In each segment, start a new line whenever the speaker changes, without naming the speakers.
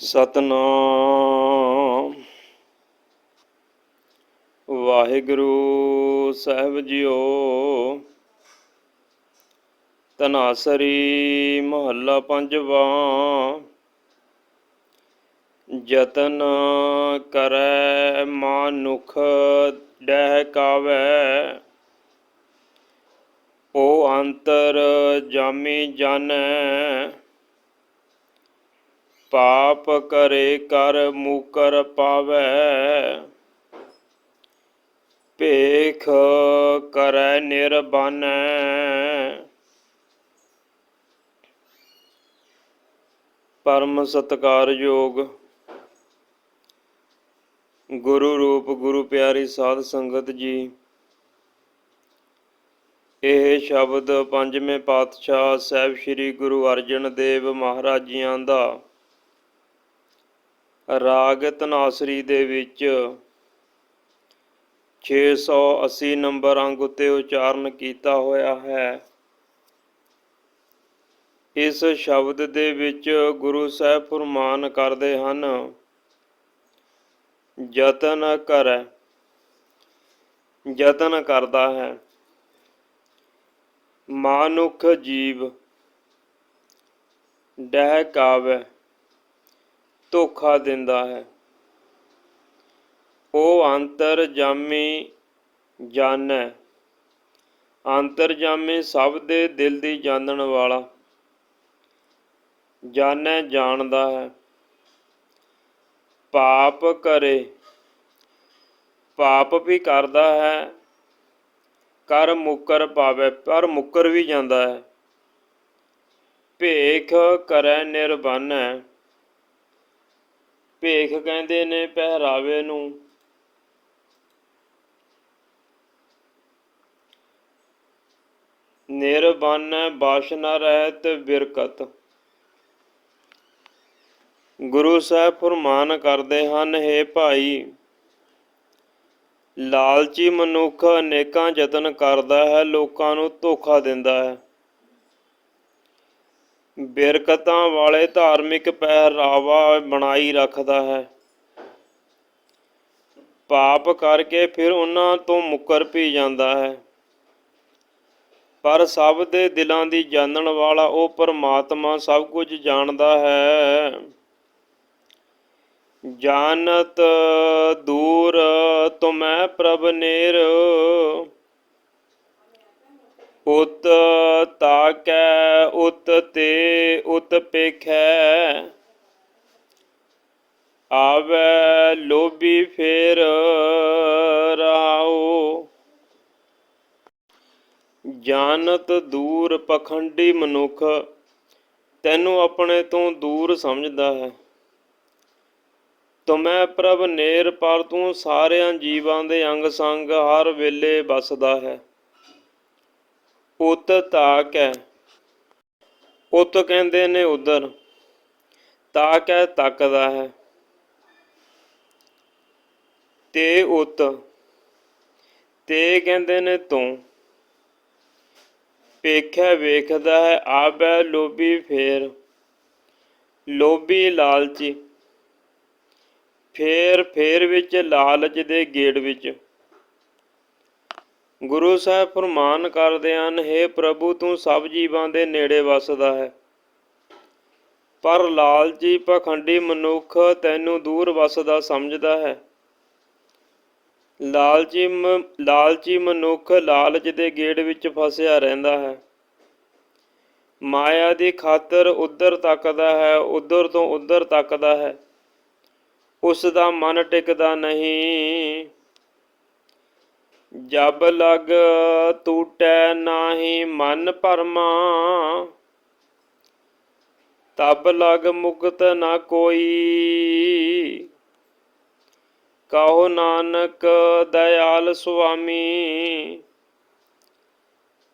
ਸਤਨਾਮ। ਵਾਹਿਗੁਰੂ ਸਾਹਿਬ JIO ਤਨਾਸਰੀ ਮਹੱਲਾ ਪੰਜਵਾ। ਜਤਨ ਕਰੈ ਮਾਨੁਖ ਡਹਿ ਕਾਵੈ ਓ ਅੰਤਰ ਜਾਮੀ ਜਾਣੈ। ਪਾਪ ਕਰੇ ਕਰ ਮੂਕਰ ਪਾਵੈ। ਭੇਖ ਕਰੈ ਨਿਰਬਾਨੈ। ਪਰਮ ਸਤਕਾਰਯੋਗ ਗੁਰੂ ਰੂਪ ਗੁਰੂ ਪਿਆਰੀ ਸਾਧ ਸੰਗਤ ਜੀ, ਇਹ ਸ਼ਬਦ ਪੰਜਵੇਂ ਪਾਤਸ਼ਾਹ ਸਾਹਿਬ ਸ੍ਰੀ ਗੁਰੂ ਅਰਜਨ ਦੇਵ ਮਹਾਰਾਜ ਜੀਆਂ ਦਾ ਰਾਗ ਤਨਾਸਰੀ ਦੇ ਵਿੱਚ 680 ਨੰਬਰ ਅੰਗ ਉੱਤੇ ਉਚਾਰਨ ਕੀਤਾ ਹੋਇਆ ਹੈ। ਇਸ ਸ਼ਬਦ ਦੇ ਵਿੱਚ ਗੁਰੂ ਸਾਹਿਬ ਫਰਮਾਨ ਕਰਦੇ ਹਨ, ਯਤਨ ਕਰੈ, ਯਤਨ ਕਰਦਾ ਹੈ। ਮਾਨੁਖ ਜੀਵ, ਡਹਿ ਕਾਵੈ ਧੋਖਾ ਦਿੰਦਾ ਹੈ। ਉਹ ਅੰਤਰ ਜਾਮੀ ਜਾਣੈ। ਅੰਤਰ ਜਾਮੀ ਸਭ ਦੇ ਦਿਲ ਦੀ ਜਾਣਨ ਵਾਲਾ। ਜਾਣੈ, ਜਾਣਦਾ ਹੈ। ਪਾਪ ਕਰੇ। ਪਾਪ ਵੀ ਕਰਦਾ ਹੈ। ਕਰ ਮੁਕਰ ਪਾਵੇ। ਪਰ ਮੁਕਰ ਵੀ ਜਾਂਦਾ ਹੈ। ਭੇਖ ਕਰੈ ਨਿਰਬਾਨੈ ਭੇਖ ਕਹਿੰਦੇ ਨੇ ਪਹਿਰਾਵੇ ਨੂੰ। ਨਿਰਬਨ ਬਾਸ਼ਨਾ ਰਹਿਤ ਬਿਰਕਤ। ਗੁਰੂ ਸਾਹਿਬ ਫਰਮਾਨ ਕਰਦੇ ਹਨ हे ਭਾਈ, ਲਾਲਚੀ ਮਨੁੱਖ ਅਨੇਕਾਂ ਯਤਨ ਕਰਦਾ ਹੈ, ਲੋਕਾਂ ਨੂੰ ਧੋਖਾ ਦਿੰਦਾ ਹੈ। ਬਿਰਕਤਾਂ ਵਾਲੇ ਧਾਰਮਿਕ ਪਹਿਰਾਵਾ ਬਣਾਈ ਰੱਖਦਾ ਹੈ। ਪਾਪ ਕਰਕੇ ਫਿਰ ਉਹਨਾਂ ਤੋਂ ਮੁੱਕਰ ਵੀ ਜਾਂਦਾ ਹੈ। ਪਰ ਸਭ ਦੇ ਦਿਲਾਂ ਦੀ ਜਾਣਨ ਵਾਲਾ ਉਹ ਪਰਮਾਤਮਾ ਸਭ ਕੁਝ ਜਾਣਦਾ ਹੈ। ਜਾਣਤ ਦੂਰ ਤੁਮੈ ਪ੍ਰਭ ਨੇਰ ਉਤ ਤਾਕੈ ਉਤ ਤੇ ਉਤ ਪੇਖੈ। ਆਵੈ ਲੋਭੀ ਫੇਰ ਰਾਉ ਜਾਣਤ ਦੂਰ ਪਖੰਡੀ ਮਨੁੱਖ, ਤੈਨੂੰ ਆਪਣੇ ਤੋਂ ਦੂਰ ਸਮਝਦਾ ਹੈ। ਤੁਮੈ ਪ੍ਰਭ ਨੇਰ ਪਰ ਤੂੰ ਸਾਰਿਆਂ ਜੀਵਾਂ ਦੇ ਅੰਗ ਸੰਗ ਹਰ ਵੇਲੇ ਵਸਦਾ ਹੈ। ਉਤ ਤਾਕ ਹੈ ਉਤ ਕਹਿੰਦੇ ਨੇ ਉਧਰ, ਤਾਕ ਹੈ, ਤੱਕਦਾ ਹੈ। ਤੇ ਉਤ, ਤੇ ਕਹਿੰਦੇ ਨੇ ਤੂੰ, ਪੇਖਿਆ ਵੇਖਦਾ ਹੈ, ਆਬੈ ਲੋਭੀ ਫੇਰ, ਲੋਭੀ ਲਾਲਚੀ, ਫੇਰ ਫੇਰ ਵਿੱਚ ਲਾਲਚ ਦੇ ਗੇੜ ਵਿੱਚ। ਗੁਰੂ ਸਾਹਿਬ ਫਰਮਾਨ ਕਰਦੇ ਹਨ हे ਪ੍ਰਭੂ, ਤੂੰ ਸਭ ਜੀਵਾਂ ਦੇ ਨੇੜੇ ਵਸਦਾ ਹੈ। ਪਰ ਲਾਲਚੀ ਪਖੰਡੀ ਮਨੁੱਖ ਤੈਨੂੰ ਦੂਰ ਵਸਦਾ ਸਮਝਦਾ ਹੈ। ਲਾਲਚੀ ਮ- ਲਾਲਚੀ ਮਨੁੱਖ ਲਾਲਚ ਦੇ ਗੇੜ ਵਿੱਚ ਫਸਿਆ ਰਹਿੰਦਾ ਹੈ। ਮਾਇਆ ਦੀ ਖਾਤਰ ਉਧਰ ਤੱਕਦਾ ਹੈ, ਉਧਰ ਤੋਂ ਉਧਰ ਤੱਕਦਾ ਹੈ। ਉਸ ਦਾ ਮਨ ਟਿਕਦਾ ਨਹੀਂ। ਜਬ ਲਗ ਟੂਟੈ ਨਾਹੀ ਮਨ ਪਰਮਾ, ਤਬ ਲਗ ਮੁਕਤ ਨਾ ਕੋਈ। ਕਹੋ ਨਾਨਕ ਦਇਆਲ ਸੁਆਮੀ,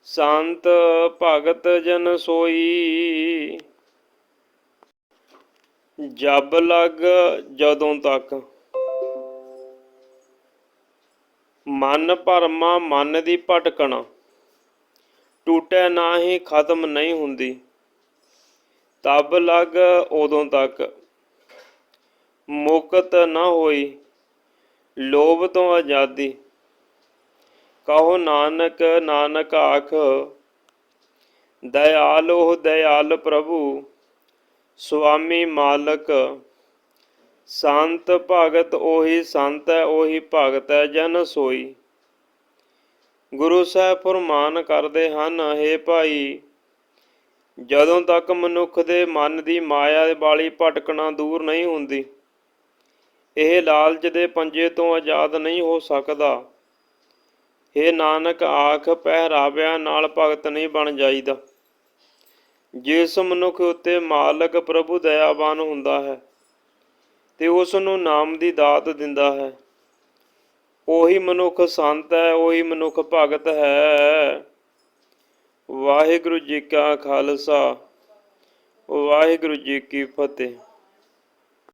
ਸੰਤ ਭਗਤ ਜਨ ਸੋਈ। ਜਬ ਲਗ ਜਦੋਂ ਤੱਕ ਮਨ ਭਰਮਾ ਮਨ ਦੀ ਭਟਕਣਾ। ਟੂਟੈ ਨਾ ਹੀ ਖਤਮ ਨਹੀਂ ਹੁੰਦੀ। ਤਬ ਲਗ ਉਦੋਂ ਤੱਕ। ਮੁਕਤ ਨਾ ਹੋਈ। ਲੋਭ ਤੋਂ ਆਜ਼ਾਦੀ। ਕਹੋ ਨਾਨਕ ਨਾਨਕ ਆਖ, ਦਇਆਲ ਉਹ ਦਇਆਲ ਪ੍ਰਭੂ, ਸੁਆਮੀ ਮਾਲਕ ਸੰਤ ਭਗਤ ਉਹੀ ਸੰਤ ਹੈ, ਉਹੀ ਭਗਤ ਹੈ, ਜਨ ਸੋਈ। ਗੁਰੂ ਸਾਹਿਬ ਫਰਮਾਨ ਕਰਦੇ ਹਨ, ਹੇ ਭਾਈ, ਜਦੋਂ ਤੱਕ ਮਨੁੱਖ ਦੇ ਮਨ ਦੀ ਮਾਇਆ ਵਾਲੀ ਭਟਕਣਾ ਦੂਰ ਨਹੀਂ ਹੁੰਦੀ, ਇਹ ਲਾਲਚ ਦੇ ਪੰਜੇ ਤੋਂ ਆਜ਼ਾਦ ਨਹੀਂ ਹੋ ਸਕਦਾ। ਇਹ ਨਾਨਕ, ਆਖ ਪਹਿਰਾਵਿਆਂ ਨਾਲ ਭਗਤ ਨਹੀਂ ਬਣ ਜਾਈਦਾ। ਜਿਸ ਮਨੁੱਖ ਉੱਤੇ ਮਾਲਕ ਪ੍ਰਭੂ ਦਇਆਵਾਨ ਹੁੰਦਾ ਹੈ ਤੇ ਉਸ ਨੂੰ ਨਾਮ ਦੀ ਦਾਤ ਦਿੰਦਾ ਹੈ। ਉਹੀ ਮਨੁੱਖ ਸੰਤ ਹੈ, ਉਹੀ ਮਨੁੱਖ ਭਗਤ ਹੈ। ਵਾਹਿਗੁਰੂ ਜੀ ਕਾ ਖਾਲਸਾ, ਵਾਹਿਗੁਰੂ ਜੀ ਕੀ ਫਤਿਹ।